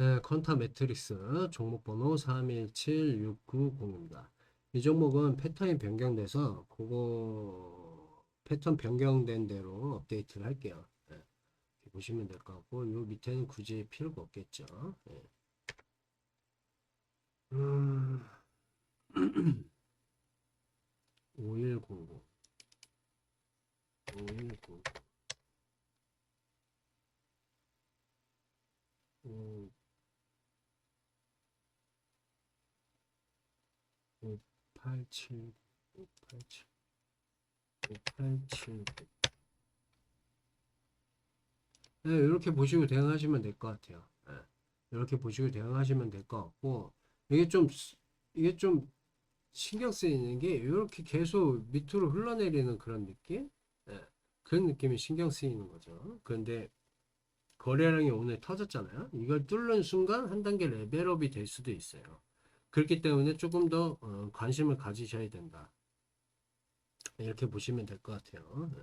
네, 컨타 매트릭스 종목 번호 317690입니다. 이 종목은 패턴이 변경돼서 그거 패턴 변경된 대로 업데이트를 할게요. 네, 보시면 될 것 같고 요 밑에는 굳이 필요가 없겠죠. 네. 음, 5100 5100 음, 587 587 587 네, 이렇게 보시고 대응하시면 될 것 같아요. 네, 이렇게 보시고 대응하시면 될 것 같고 이게 좀 스- 이게 좀 신경 쓰이는 게 이렇게 계속 밑으로 흘러내리는 그런 느낌? 네, 그런 느낌이 신경 쓰이는 거죠. 그런데 거래량이 오늘 터졌잖아요. 이걸 뚫는 순간 한 단계 레벨업이 될 수도 있어요. 그렇기 때문에 조금 더 어, 관심을 가지셔야 된다. 이렇게 보시면 될 것 같아요. 네.